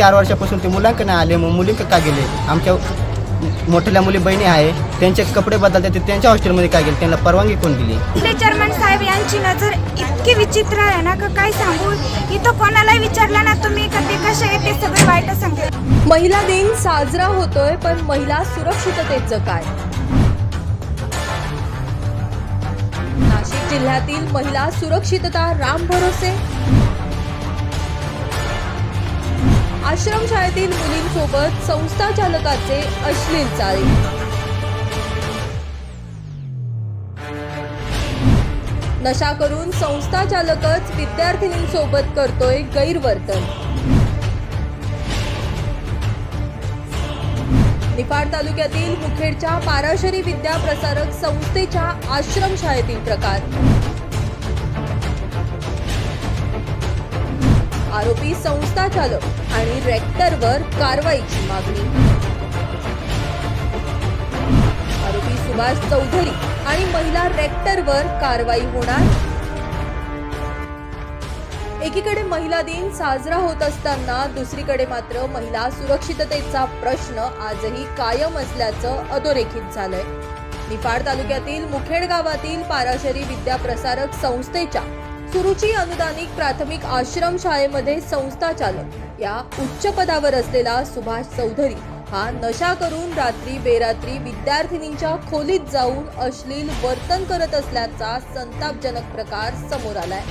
चार वर्षापासून ते मुलांकडे नाही आले मग मुलींकडे का गेले? आमच्या मोठ्या मुली बहिणी आहे त्यांचे कपडे बदलतात ते त्यांच्या हॉस्टेलमध्ये काय गेले? त्यांना परवानगी कोण दिली? आपले चेअरमन साहेब यांची नजर इतकी विचित्र आहे ना का काय सांगू? इथं कोणालाही विचारलं ना तुम्ही का ते कसे आहे ते सगळे वाईट सांगेल महिला दिन साजरा होतोय पण महिला सुरक्षिततेचं काय? नाशिक जिल्ह्यातील महिला सुरक्षितता राम भरोसे? आश्रमशाळेतील मुलींसोबत संस्था चालकाचे अश्लील चाळी नशा करून संस्था चालकच विद्यार्थिनींसोबत करतोय गैरवर्तन. निफाड तालुक्यातील मुखेडच्या पाराशरी विद्या प्रसारक संस्थेच्या आश्रमशाळेतील प्रकार. आरोपी संस्था चालक आणि रेक्टरवर कारवाईची मागणी. आरोपी सुभाष चौधरी आणि महिला रेक्टरवर कारवाई होणार. एकीकडे महिला दिन साजरा होत असताना दुसरीकडे मात्र महिला सुरक्षिततेचा प्रश्न आजही कायम असल्याचं अधोरेखित झालंय. निफाड तालुक्यातील मुखेड गावातील पाराशरी विद्या प्रसारक संस्थेच्या सुरुची अनुदानिक प्राथमिक आश्रम शाळेमध्ये संस्था चालक या उच्च पदावर असलेला सुभाष चौधरी हा नशा करून रात्री बेरात्री विद्यार्थिनींच्या खोलीत जाऊन अश्लील वर्तन करत असल्याचा संतापजनक प्रकार समोर आलाय.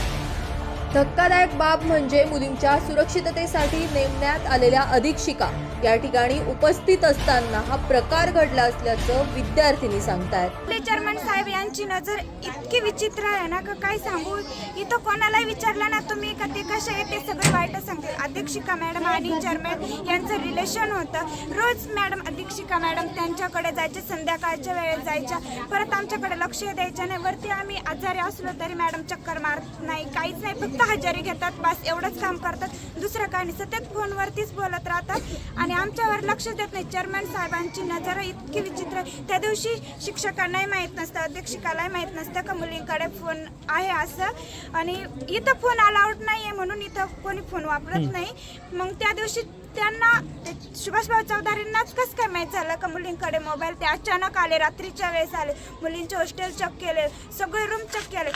धक्कादायक बाब म्हणजे मुलींच्या सुरक्षिततेसाठी नेमण्यात आलेल्या अधीक्षिका. या ठिकाणी उपस्थित असताना हा प्रकार घडला असल्याचं विद्यार्थिनी सांगतायत. आपले साहेब यांची नजर इतकी विचित्र आहे ना का? काय सांगू? इथं कोणालाही विचारलं ना तुम्ही का ते कसे आहे ते सगळे वाईट सांगते अधीक्षिका मॅडम आणि चेअरमॅन यांचं रिलेशन होतं. रोज मॅडम अधीक्षिका मॅडम त्यांच्याकडे जायचे संध्याकाळच्या वेळेत जायच्या. परत आमच्याकडे लक्ष द्यायच्या नाही. वरती आम्ही आजारी असलो तरी मॅडम चक्कर मारत नाही काहीच नाही. फक्त हजेरी घेतात बस एवढंच काम करतात. दुसरं काही नाही सतत फोनवरतीच बोलत राहतात. आणि आमच्यावर लक्ष देत नाही. चेअरमॅन साहेबांची नजर इतकी विचित्र. त्या दिवशी शिक्षकांनाही माहीत नसतं अध्यक्षिकालाही माहीत नसतं का मुलींकडे फोन आहे असं. आणि इथं फोन अलाउड नाही आहे म्हणून इथं कोणी फोन वापरत नाही. मग त्या दिवशी त्यांना ते सुभाषभाऊ चौधरींनाच कसं काय माहीत झालं का मुलींकडे मोबाईल ते अचानक आले रात्रीच्या वेळेस आले. मुलींचे हॉस्टेल चेक केले सगळे रूम चेक केले.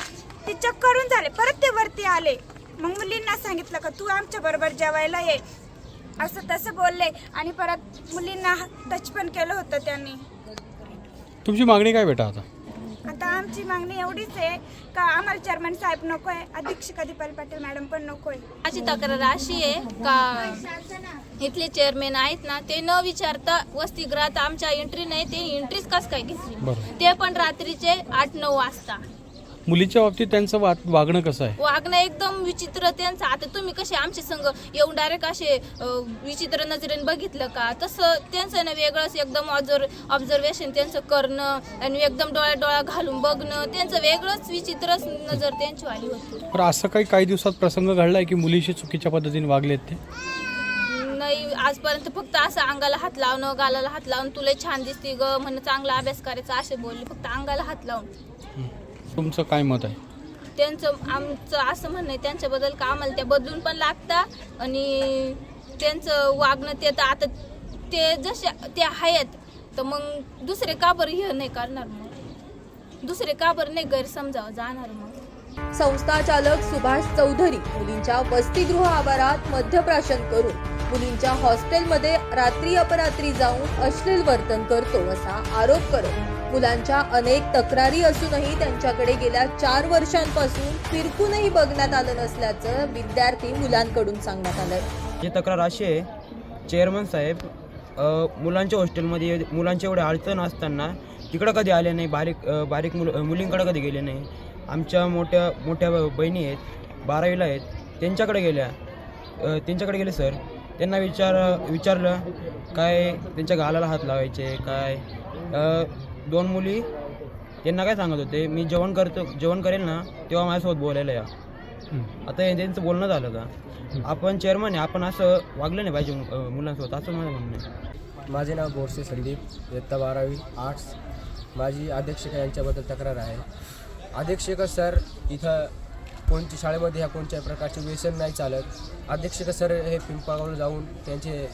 ते चेक करून झाले परत ते वरती आले. मग मुलींना सांगितलं का तू आमच्या बरोबर जेवायला ये. असं तसं बोलले आणि परत मुलींना टच पण केलं होतं त्यांनी. तुमची मागणी काय बेटा आता? आमची मागणी एवढीच आहे का आम्हाला चेअरमॅन साहेब नको आहे अधीक्षिका दीपाली पाटील मॅडम पण नको आहे माझी तक्रार अशी आहे का इथले चेअरमॅन आहेत ना ते न विचारता वसतिगृहात आमच्या एंट्री नाही ते एंट्रीच कस काय घेतली? ते पण रात्रीचे आठ नऊ वाजता. मुलीच्या बाबतीत त्यांचं वा वागणं कसं आहे? वागणं एकदम विचित्र त्यांचं. आता तुम्ही कसे आमचे संघ येऊन डायरेक्ट असे अं, विचित्र नजरेने बघितलं का? तसं त्यांचं ना वेगळंच एकदम ऑब्झर्व ऑब्झर्वेशन त्यांचं करणं आणि एकदम डोळ्या डोळा घालून बघणं त्यांचं वेगळंच विचित्रच नजर त्यांची वाली होती. असं काही काही दिवसात प्रसंग घडलाय की मुलीशी चुकीच्या पद्धतीने वागलेत ते? नाही आजपर्यंत फक्त असं अंगाला हात लावणं गालाला हात लावून तुला छान दिसते ग म्हणून चांगला अभ्यास करायचा असे बोलले. फक्त अंगाला हात लावून. तुमचं काय मत आहे? त्यांचं आमचं असं म्हणणं आहे त्यांच्याबद्दल का आम्हाला त्या बदलून पण लागतात आणि त्यांचं वागणं ते तर आता ते जसे ते आहेत तर मग दुसरे का बरं हे नाही करणार मग? दुसरे का बरं नाही गैरसमजावं जाणार मग? संस्था चालक सुभाष चौधरी मुलींच्या वसतिगृह आवारात मध्यप्राशन करून मुलींच्या हॉस्टेलमध्ये रात्री अपरात्री जाऊन अश्लील वर्तन करतो असा आरोप करत मुलांच्या अनेक तक्रारी असूनही त्यांच्याकडे गेल्या चार वर्षांपासून फिरकूनही बघण्यात आलं नसल्याचं विद्यार्थी मुलांकडून सांगण्यात आलंय. ही तक्रार अशी आहे चेअरमन साहेब मुलांच्या हॉस्टेलमध्ये मुलांच्या एवढे अडचण असताना तिकडं कधी आले नाही बारीक बारीक मुल मुलींकडे कधी गेले नाही आमच्या मोठ्या मोठ्या बहिणी आहेत बारावीला आहेत त्यांच्याकडे गेल्या. त्यांच्याकडे गेले सर. त्यांना विचार विचारलं काय त्यांच्या गालाला हात लावायचे काय? दोन मुली त्यांना काय सांगत होते? मी जेवण करतो जेवण करेल ना तेव्हा माझ्यासोबत बोलायला या. आता हे त्यांचं बोलणं झालं का? आपण चेअरमन आहे आपण असं वागलं नाही पाहिजे मुलांसोबत. असं माझं म्हणणं आहे. माझे नाव बोरसे संदीप इयत्ता बारावी आर्ट्स माझी अध्यक्षिका यांच्याबद्दल तक्रार आहे. अध्यक्षिका सर इथं कोणती शाळेमध्ये ह्या कोणत्याही प्रकारचे व्यसन नाही चालत. अध्यक्षक सर हे पिंपळगावला जाऊन त्यांचे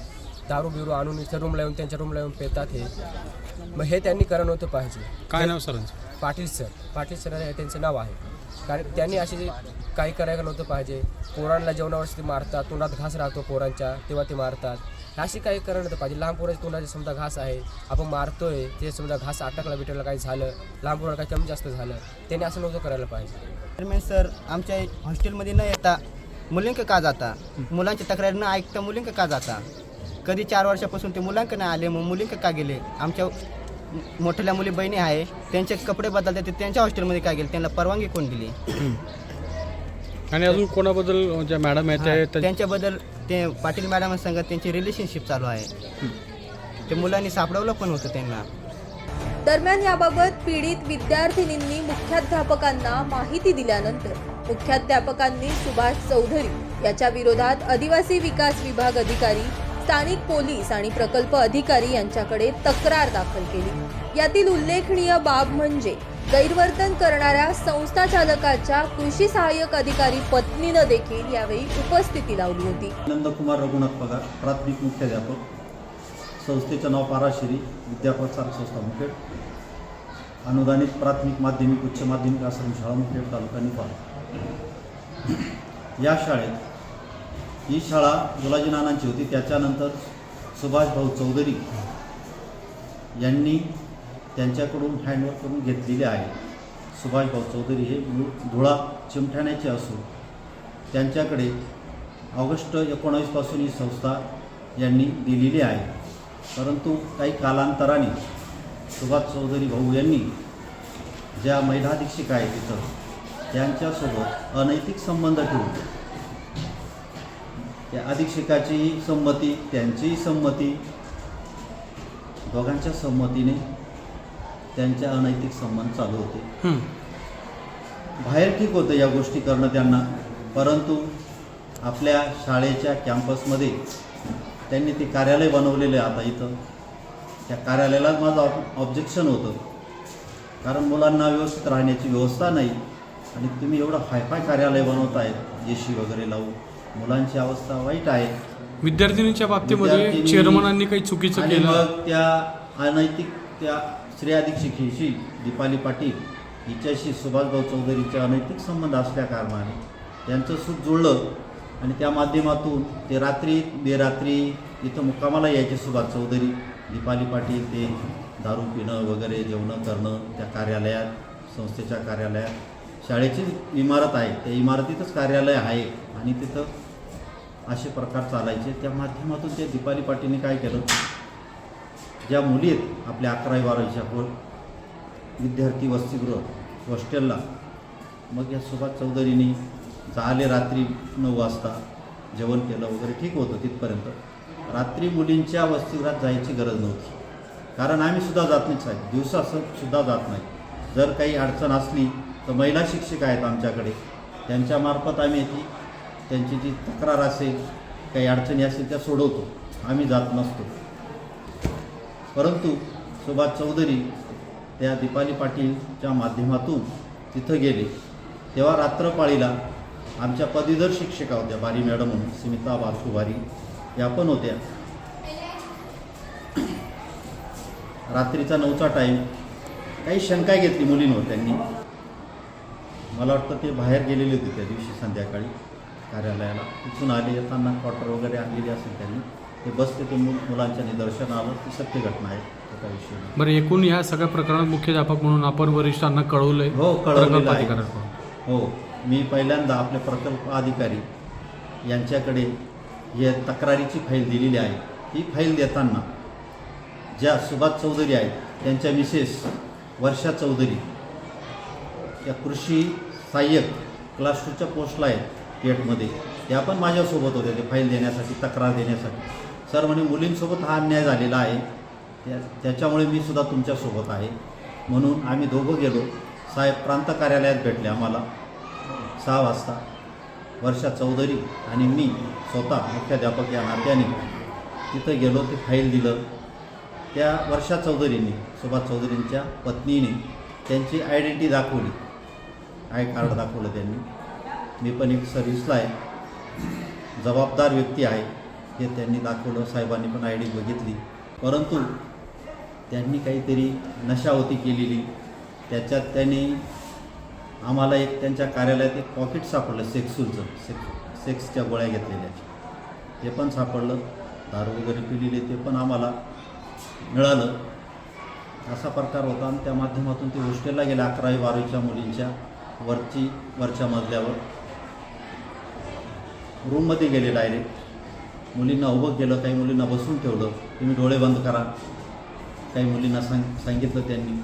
दारू बिरू आणून इथं रूमला येऊन त्यांच्या रूमला येऊन पेतात हे. मग हे त्यांनी करणं नव्हतं पाहिजे. काय नाव सरांचं? पाटील सर. पाटील सर हे त्यांचं नाव आहे. कारण त्यांनी असे काही करायला नव्हतं पाहिजे. पोरांना जेवणावर ते मारतात तोंडात घास राहतो पोरांच्या तेव्हा ते मारतात. अशी काही करणं नव्हतं पाहिजे. लहान पोराच्या तोंडाचे समजा घास आहे आपण मारतोय ते समजा घास अटकला बिटकला काही झालं लहान पोराला काही कमी जास्त झालं त्यांनी असं नव्हतं करायला पाहिजे. दरम्यान सर आमच्या हॉस्टेलमध्ये न येता मुलींक का जाता? मुलांची तक्रार न ऐकता मुलींक का जाता? कधी चार वर्षापासून ते मुलांक नाही आले मग मुलींक का गेले? आमच्या मोठ्या मुली बहिणी आहे त्यांचे कपडे बदलतात ते त्यांच्या हॉस्टेलमध्ये का गेले? त्यांना परवानगी कोण दिली? आणि अजून कोणाबद्दल ज्या मॅडम आहेत त्या- त्या त्यांच्याबद्दल ते पाटील मॅडम संग त्यांची रिलेशनशिप चालू आहे. ते मुलांनी सापडवलं पण होतं त्यांना. दरम्यान याबाबत पीडित विद्यार्थिनींनी मुख्याध्यापकांना माहिती दिल्यानंतर मुख्याध्यापकांनी सुभाष चौधरी याच्या विरोधात आदिवासी विकास विभाग अधिकारी स्थानिक पोलीस आणि प्रकल्प अधिकारी यांच्याकडे तक्रार दाखल केली. यातील उल्लेखनीय बाब म्हणजे गैरवर्तन करणाऱ्या संस्था चालकाच्या कृषी सहाय्यक अधिकारी पत्नीनं देखील यावेळी उपस्थिती लावली होती. नंदकुमार रघुनाथ पगार प्राथमिक मुख्याध्यापक संस्थेचं नाव पाराशिरी विद्याप्रसार संस्था मुखेड अनुदानित प्राथमिक माध्यमिक उच्च माध्यमिक आश्रमशाळा मुखेड तालुका निपाल या शाळेत ही शाळा गुलाजी नानांची होती. त्याच्यानंतर सुभाषभाऊ चौधरी यांनी त्यांच्याकडून हँडओव्हर करून घेतलेले आहे. सुभाषभाऊ चौधरी हे मूळ धुळा चिमठाण्याचे असून त्यांच्याकडे ऑगस्ट एकोणावीसपासून ही संस्था यांनी दिलेली आहे. परंतु काही कालांतराने सुभाष चौधरी भाऊ यांनी ज्या महिला अधीक्षिका आहेत तिथं त्यांच्यासोबत अनैतिक संबंध ठेवून त्या अधीक्षकाचीही संमती त्यांचीही संमती दोघांच्या संमतीने त्यांचे अनैतिक संबंध चालू होते. बाहेर ठीक होतं या गोष्टी करणं त्यांना परंतु आपल्या शाळेच्या कॅम्पसमध्ये त्यांनी ते कार्यालय बनवलेलं आहे आता इथं. त्या कार्यालयाला माझं ऑब ऑब्जेक्शन होतं. कारण मुलांना व्यवस्थित राहण्याची व्यवस्था नाही. आणि तुम्ही एवढं हायफाय कार्यालय बनवताय ए सी वगैरे लावून. मुलांची अवस्था वाईट आहे. विद्यार्थिनीच्या बाबतीमध्ये चेअरमनांनी काही चुकीचं केलं? त्या अनैतिक त्या स्त्री अधीक्षिकेशी दीपाली पाटील हिच्याशी सुभाषभाऊ चौधरीचे अनैतिक संबंध असल्या कारणाने त्यांचं सुख जुळलं आणि त्या माध्यमातून ते रात्री बेरात्री इथं मुक्कामाला यायचे सुभाष चौधरी दीपाली पाटील ते दारू पिणं वगैरे जेवणं करणं त्या कार्यालयात संस्थेच्या कार्यालयात. शाळेची इमारत आहे त्या इमारतीतच कार्यालय आहे आणि तिथं असे प्रकार चालायचे. त्या माध्यमातून त्या दीपाली पाटीलने काय केलं? ज्या मुली आहेत आपल्या अकरावी बारावीच्या पोर विद्यार्थी वसतिगृह हॉस्टेलला मग या सुभाष चौधरींनी झाले रात्री नऊ वाजता जेवण केलं वगैरे ठीक होतं तिथपर्यंत. रात्री मुलींच्या वसतिगृहात जायची गरज नव्हती. कारण आम्ही सुद्धा जात नाही साहेब. दिवसा सुद्धा जात नाही. जर काही अडचण असली तर महिला शिक्षिका आहेत आमच्याकडे. त्यांच्यामार्फत आम्ही ती त्यांची जी तक्रार असेल काही अडचणी असेल त्या सोडवतो. आम्ही जात नसतो. परंतु सुभाष चौधरी त्या दीपाली पाटीलच्या माध्यमातून तिथं गेले. तेव्हा रात्रपाळीला आमच्या पदवीधर शिक्षिका होत्या बारी मॅडम म्हणून स्मिता बारकुबारी या पण होत्या. रात्रीचा नऊचा टाईम काही शंका घेतली मुलींवर त्यांनी. मला वाटतं ते बाहेर गेलेले होते त्या दिवशी संध्याकाळी कार्यालयाला. तिथून आले येताना क्वार्टर वगैरे आणलेली असेल त्यांनी. ते बसते ते मु मुलांच्या निदर्शन आलं ती सत्य घटना आहे त्याचा विषय नाही. बरं एकूण ह्या सगळ्या प्रकरणात मुख्याध्यापक म्हणून आपण वरिष्ठांना कळवलंय हो कळवलेलं प्रकल्प आहे हो मी पहिल्यांदा आपले प्रकल्प अधिकारी यांच्याकडे हे तक्रारीची फाईल दिलेली आहे. ही फाईल देताना ज्या सुभाष चौधरी आहेत त्यांच्या मिसेस वर्षा चौधरी त्या कृषी सहाय्यक क्लास टूच्या पोस्टला आहेत पेटमध्ये त्या पण माझ्यासोबत होत्या ते फाईल देण्यासाठी तक्रार देण्यासाठी. सर म्हणे मुलींसोबत हा अन्याय झालेला आहे. त्या त्याच्यामुळे मी सुद्धा तुमच्यासोबत आहे. म्हणून आम्ही दोघं गेलो. साहेब प्रांत कार्यालयात भेटले आम्हाला. सहा वाजता. वर्षा चौधरी आणि मी स्वतः मुख्याध्यापक या नात्याने तिथं गेलो ते फाईल दिलं. त्या वर्षा चौधरींनी सुभाष चौधरींच्या पत्नीने त्यांची आयडेंटिटी दाखवली. आय कार्ड दाखवलं त्यांनी. मी पण एक सर्व्हिसला आहे जबाबदार व्यक्ती आहे. हे त्यांनी दाखवलं साहेबांनी पण आय डी बघितली. परंतु त्यांनी काहीतरी नशावती केलेली. त्याच्यात त्यांनी आम्हाला एक त्यांच्या कार्यालयात एक पॉकेट सापडलं सेक्सूलचं सेक्स सेक्सच्या गोळ्या घेतलेल्या. ते पण सापडलं. दारू वगैरे पिलेले ते पण आम्हाला मिळालं. असा प्रकार होता आणि त्या माध्यमातून ते हॉस्टेलला गेले अकरावी बारावीच्या मुलींच्या वरची वरच्या मजल्यावर. रूममध्ये गेले डायरेक्ट मुलींना उभं केलं काही मुलींना बसून ठेवलं तुम्ही डोळे बंद करा. काही मुलींना सांग सांगितलं त्यांनी.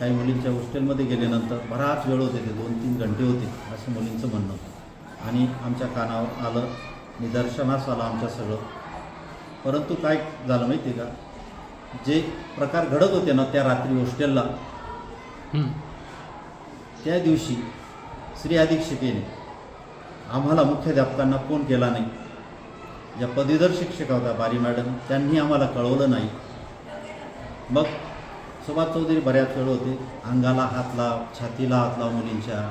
काही मुलींच्या हॉस्टेलमध्ये गेल्यानंतर बराच वेळ होते ते दोन तीन घंटे होते असं मुलींचं म्हणणं होतं. आणि आमच्या कानावर आलं निदर्शनास आलं आमच्या सगळं. परंतु काय झालं माहिती आहे का? जे प्रकार घडत होते ना त्या रात्री हॉस्टेलला हं. त्या दिवशी श्री अधीक्षकेने आम्हाला मुख्याध्यापकांना फोन केला नाही. ज्या पदवीधर शिक्षिका होत्या बारी मॅडम त्यांनी आम्हाला कळवलं नाही. मग सुभाष चौधरी बऱ्याच वेळ होते अंगाला हात लाव छातीला हात लाव मुलींच्या.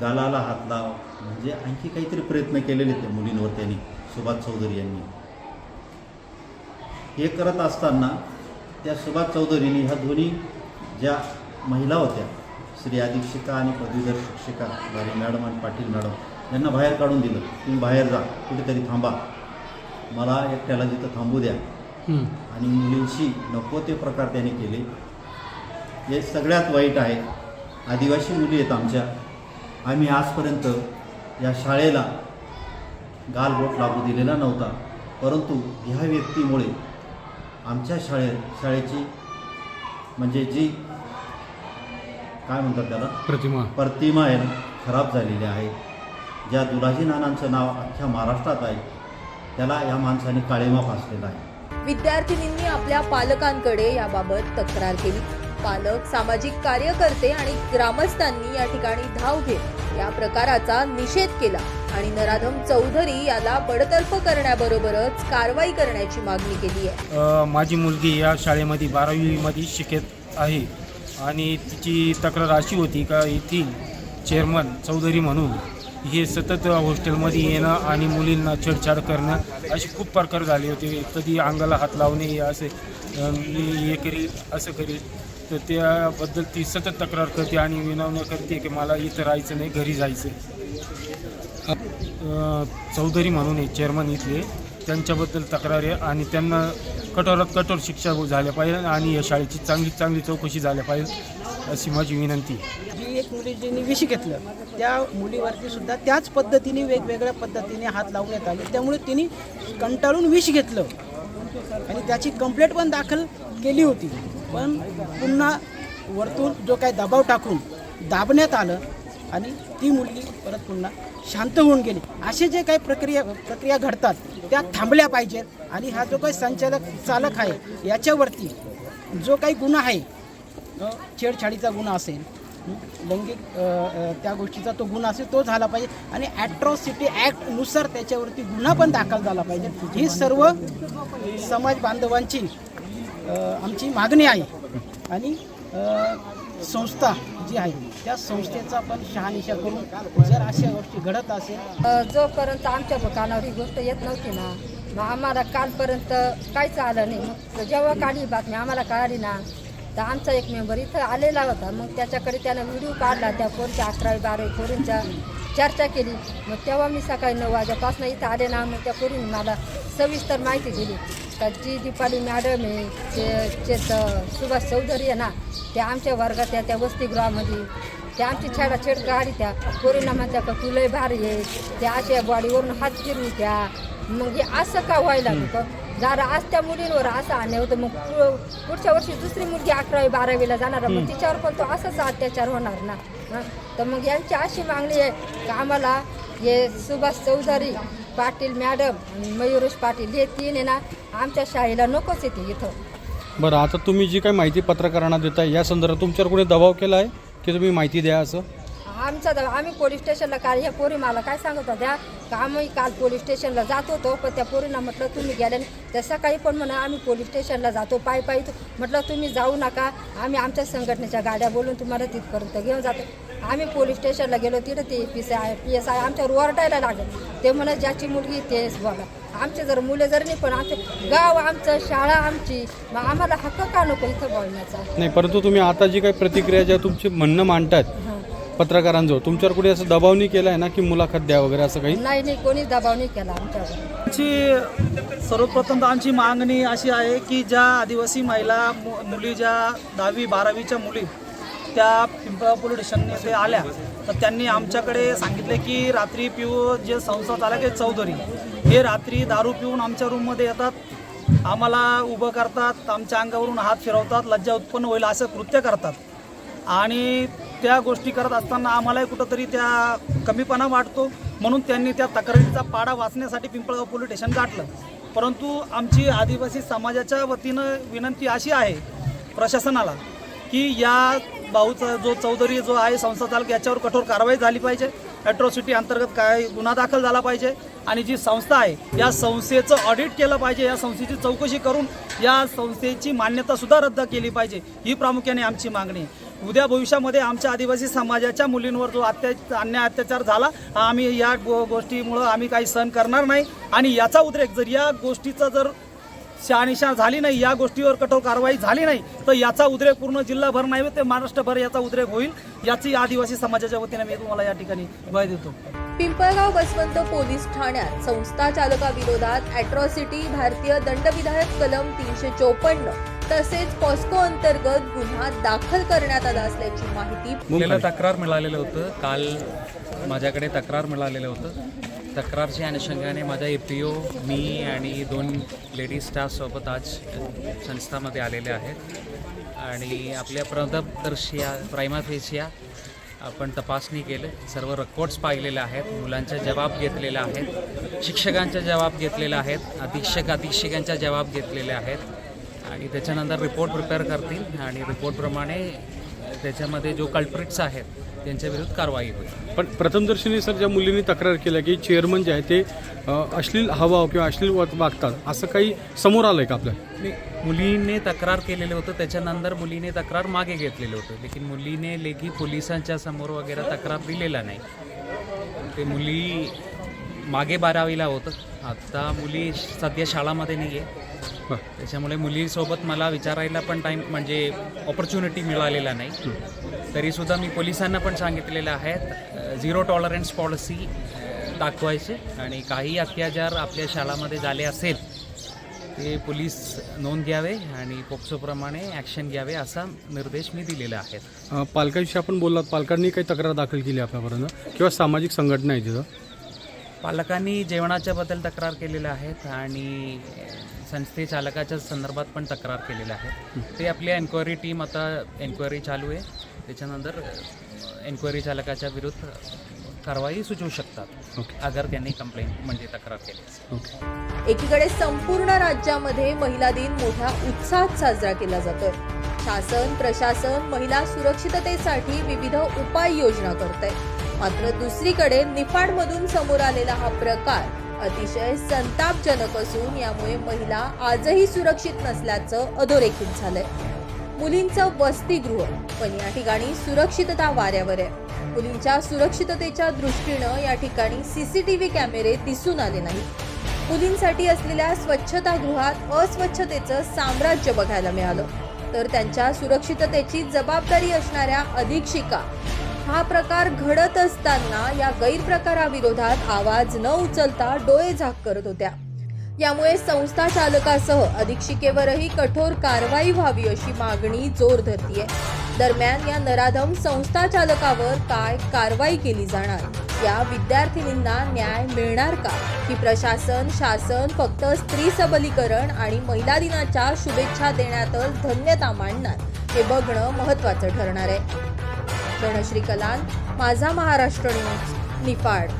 गालाला हात लाव. म्हणजे आणखी काहीतरी प्रयत्न केलेले ते मुलींवर त्यांनी सुभाष चौधरी यांनी. हे करत असताना त्या सुभाष चौधरींनी ह्या दोन्ही ज्या महिला होत्या श्री अधीक्षिका आणि पदवीधर शिक्षिका बारी मॅडम आणि पाटील मॅडम यांना बाहेर काढून दिलं. तुम्ही बाहेर जा. कुठेतरी थांबा. मला एकट्याला तिथं थांबू द्या. आणि मुलींशी नको ते प्रकार त्याने केले. हे सगळ्यात वाईट आहे. आदिवासी मुली आहेत आमच्या. आम्ही आजपर्यंत या शाळेला गालबोट लागू दिलेला नव्हता. परंतु ह्या व्यक्तीमुळे आमच्या शाळेत शाळेची म्हणजे जी काय म्हणतात त्याला? प्रतिमा. प्रतिमा आहे खराब झालेली आहे. ज्या दुलाजी नानांचं नाव अख्ख्या महाराष्ट्रात आहे त्याला या माणसाने काळेमा फासलेला आहे. विद्यार्थिनींनी आपल्या पालकांकडे याबाबत तक्रार केली. पालक सामाजिक कार्यकर्ते आणि ग्रामस्थांनी या ठिकाणी धाव घेत या प्रकाराचा निषेध केला आणि नराधम चौधरी याला बडतर्फ करण्याबरोबरच कारवाई करण्याची मागणी केली आहे. माझी मुलगी या शाळेमध्ये बारावीमध्ये शिकत आहे आणि तिची तक्रार अशी होती का येथील चेअरमन चौधरी म्हणून हे सतत हॉस्टेलमध्ये येणं आणि मुलींना छेडछाड करणं असे खूप प्रकार झाले होते. कधी अंगाला हात लावणे असे मी हे करील असं करील. तर त्याबद्दल ती सतत तक्रार करते आणि विनवण्या करते की मला इथं राहायचं नाही घरी जायचं चौधरी म्हणून आहे चेअरमन इथले त्यांच्याबद्दल तक्रार आहे आणि त्यांना कठोरात कठोर शिक्षा झाल्या पाहिजे आणि या शाळेची चांगली चांगली चौकशी झाल्या पाहिजे अशी माझी विनंती मुलीजींनी विष घेतलं त्या मुलीवरती सुद्धा त्याच पद्धतीने वेगवेगळ्या पद्धतीने हात लावण्यात आले. त्यामुळे तिने कंटाळून विष घेतलं. आणि त्याची कंप्लेंट पण दाखल केली होती. पण पुन्हा वरतून जो काही दबाव टाकून दाबण्यात आलं आणि ती मुलगी परत पुन्हा शांत होऊन गेली. असे जे काही प्रक्रिया प्रक्रिया घडतात त्या थांबल्या पाहिजेत. आणि हा जो काही संचालक चालक आहे याच्यावरती जो काही गुन्हा आहे छेडछाडीचा गुन्हा असेल लैंगिक त्या गोष्टीचा तो गुन्हा असेल तो झाला पाहिजे. आणि ॲट्रॉसिटी ॲक्टनुसार त्याच्यावरती गुन्हा पण दाखल झाला पाहिजे. ही सर्व समाज बांधवांची आमची मागणी आहे. आणि संस्था जी आहे त्या संस्थेचा पण शहानिशा करून जर अशा गोष्टी घडत असेल जोपर्यंत आमच्या कानावर ही गोष्ट येत नव्हती ना मग आम्हाला कालपर्यंत काहीच आलं नाही. मग जेव्हा काढली बातमी आम्हाला कळाली ना तर आमचा एक मेंबर इथं आलेला होता. मग त्याच्याकडे त्यानं व्हिडिओ काढला. त्या पोरीच्या अकरावी बारावी पोरींच्या चर्चा केली. मग तेव्हा मी सकाळी नऊ वाजेपासून इथं आले ना मग त्या पोरीने मला सविस्तर माहिती दिली. का जी दीपाली मॅडम आहे ते चेत सुभाष चौधरी आहे ना त्या आमच्या वर्गात आहे त्या वसतिगृहामध्ये. त्या आमची छेडाछेड काढी त्या पोरींना म्हणत्या का तुला भारी आहे. त्या अशा बॉडीवरून हात फिरू त्या. मग हे असं का व्हायला नको जरा आज त्या मुलींवर असं आणलं होतं. मग पुढच्या वर्षी दुसरी मुलगी अकरावी बारावीला जाणार मग तिच्यावर पण तो असाच अत्याचार होणार ना? तर मग यांची अशी मागणी आहे का आम्हाला हे सुभाष चौधरी पाटील मॅडम आणि मयुरेश पाटील हे तीन आहे ना आमच्या शाळेला नकोच येते इथं. बरं आता तुम्ही जी काही माहिती पत्रकारांना देताय या संदर्भात तुमच्यावर कोणी दबाव केला आहे की तुम्ही माहिती द्या असं? आमचा द- आम्ही पोलीस स्टेशनला काल ह्या पोरी मला काय सांगत होत्या? का आम्ही काल पोलीस स्टेशनला जात होतो पण त्या पोरींना म्हटलं तुम्ही गेल्या त्या सकाळी पण म्हणा आम्ही पोलीस स्टेशनला जातो पायी पायी म्हटलं तुम्ही जाऊ नका आम्ही आमच्या संघटनेच्या गाड्या बोलून तुम्हाला तिथपर्यंत घेऊन जातो. आम्ही पोलीस स्टेशनला गेलो तिथं ते P C I P S I आमच्यावर ओरडायला लागले. ते म्हणत ज्याची मुलगी तेच बोला. आमचे जर मुले जर नाही पण आमचे गाव आमचं शाळा आमची मग आम्हाला हक्क का नको इथं बोलण्याचा? नाही परंतु तुम्ही आता जी काही प्रतिक्रिया ज्या तुमची म्हणणं मांडतात पत्रकारांजवळ. तुमच्यावर कुठे असं दबाव नाही केला आहे ना की मुलाखत द्या वगैरे असं काही? नाही नाही कोणीच दबाव नाही केला आमच्यावर. आमची सर्वप्रथम तर आमची मागणी अशी आहे की ज्या आदिवासी महिला मु- मुली ज्या दहावी बारावीच्या मुली त्या पिंपळा पोलीस स्टेशनमध्ये आल्या तर त्यांनी आमच्याकडे सांगितले की रात्री पिऊ जे संस्था चालक आहे चौधरी हे रात्री दारू पिऊन आमच्या रूममध्ये येतात आम्हाला उभं करतात आमच्या अंगावरून हात फिरवतात लज्जा उत्पन्न होईल असं कृत्य करतात. आणि त्या गोष्टी करत असताना आम्हालाही कुठंतरी त्या कमीपणा वाटतो. म्हणून त्यांनी त्या तक्रारीचा पाडा वाचण्यासाठी पिंपळगाव पोलीस स्टेशन गाठलं. परंतु आमची आदिवासी समाजाच्या वतीनं विनंती अशी आहे प्रशासनाला की या भाऊचा जो चौधरी जो आहे संस्था चालक याच्यावर कठोर कारवाई झाली पाहिजे. ॲट्रॉसिटी अंतर्गत काय गुन्हा दाखल झाला पाहिजे. आणि जी संस्था आहे या संस्थेचं ऑडिट केलं पाहिजे. या संस्थेची चौकशी करून या संस्थेची मान्यतासुद्धा रद्द केली पाहिजे. ही प्रामुख्याने आमची मागणी आहे. उद्या भविष्यामध्ये आमच्या आदिवासी समाजाच्या मुलींवर जो अत्या अन्याय अत्याचार झाला आम्ही या गो गोष्टीमुळं आम्ही काही सहन करणार नाही. आणि याचा उद्रेक जर या गोष्टीचा जर शहानिशा झाली नाही या गोष्टीवर कठोर कारवाई झाली नाही तर याचा उद्रेक पूर्ण जिल्हाभर नाही ते महाराष्ट्रभर याचा उद्रेक होईल याची आदिवासी समाजाच्या वतीने मी तुम्हाला या ठिकाणी भय देतो. पिंपळगाव बसवंत पोलीस ठाण्यात संस्था चालकाविरोधात अॅट्रॉसिटी भारतीय दंडविधायक कलम तीनशे चोपन्न तसेच पॉस्को अंतर्गत गुन्हा दाखल करण्यात आला असल्याची माहिती तक्रार मिळालेलं होतं. काल माझ्याकडे तक्रार मिळालेलं होतं. तक्रारच्या अनुषंगाने माझा ए पी ओ मी आणि दोन लेडीज स्टाफसोबत आज संस्थामध्ये आलेले आहेत. आणि आपल्या प्रथमदर्शिया प्रायमाफेशिया आपण तपासणी केलं. सर्व रेकॉर्ड्स पाहिलेले आहेत. मुलांचा जबाब घेतलेला आहेत. शिक्षकांचा जबाब घेतलेला आहेत. अधीक्षक अधीक्षकांचा जबाब घेतलेले आहेत. आणि त्याच्यानंतर रिपोर्ट प्रिपेअर करतील आणि रिपोर्टप्रमाणे त्याच्यामध्ये जो कल्प्रिट्स आहेत त्यांच्या विरुद्ध कारवाई होईल. पण प्रथमदर्शनी सर ज्या मुलींनी तक्रार केल्या की चेअरमन जे आहे ते अश्लील हावभाव किंवा अश्लील वाग- वागतात असं काही समोर आलं आहे का आपल्या? मुलीने तक्रार केलेलं होतं त्याच्यानंतर मुलीने तक्रार मागे घेतलेलं होतं लेकिन मुलीने लेखी पोलिसांच्या समोर वगैरे तक्रार दिलेला नाही. ते मुली मागे बारावीला होतं. आत्ता मुली सध्या शाळामध्ये नाही आहे. त्याच्यामुळे मुलीसोबत मला विचारायला पण टाईम म्हणजे ऑपॉर्च्युनिटी मिळालेला नाही. तरीसुद्धा मी पोलिसांना पण सांगितलेलं आहेत झिरो टॉलरन्स पॉलिसी दाखवायचे. आणि काही अत्याचार आपल्या शाळामध्ये झाले असेल ते पोलीस नोंद घ्यावे आणि पोक्सोप्रमाणे ॲक्शन घ्यावे असा निर्देश मी दिलेला आहे. पालकांशी आपण बोललात. पालकांनी काही तक्रार दाखल केली आपल्यापर्यंत? किंवा सामाजिक संघटना आहे तिथं? पालकांनी जेवणाच्या बद्दल तक्रार केलेल्या आहेत आणि संस्थे चालकाच्या संदर्भात पण तक्रार केलेल्या आहेत. ते आपली एन्क्वायरी टीम आता एन्क्वायरी चालू आहे. त्याच्यानंतर एन्क्वायरी चालकाच्या विरुद्ध कारवाई सुचवू शकतात. अगर त्यांनी कंप्लेंट म्हणजे तक्रार केली एकीकडे संपूर्ण राज्यामध्ये महिला दिन मोठ्या उत्साहात साजरा केला जातोय. शासन प्रशासन महिला सुरक्षिततेसाठी विविध उपाययोजना करत आहे मात्र दुसरीकडे निफाडमधून समोर आलेला हा प्रकार अतिशय संतापजनक असून यामुळे महिला आजही सुरक्षित नसल्याचं अधोरेखित झालंय. मुलींचं वसतिगृह पण या ठिकाणी सुरक्षितता वाऱ्यावर आहे. मुलींच्या सुरक्षिततेच्या दृष्टीनं या ठिकाणी सीसीटीव्ही कॅमेरे दिसून आले नाहीत. मुलींसाठी असलेल्या स्वच्छतागृहात अस्वच्छतेचं साम्राज्य बघायला मिळालं. तर त्यांच्या सुरक्षिततेची जबाबदारी असणाऱ्या अधीक्षिका हा प्रकार घडत असताना या गैरप्रकाराविरोधात आवाज न उचलता डोळे झाक करत होत्या. यामुळे संस्था चालकासह अधीक्षिकेवरही कठोर कारवाई व्हावी अशी मागणी जोर धरतीये. दरम्यान या नराधम संस्था चालकावर काय कारवाई केली जाणार? या विद्यार्थिनींना न्याय मिळणार का? की प्रशासन शासन फक्त स्त्री सबलीकरण आणि महिला दिनाच्या शुभेच्छा देण्यातच धन्यता मांडणार हे बघणं महत्वाचं ठरणार आहे. धनश्री कलाल माझा महाराष्ट्र न्यूज निफाड.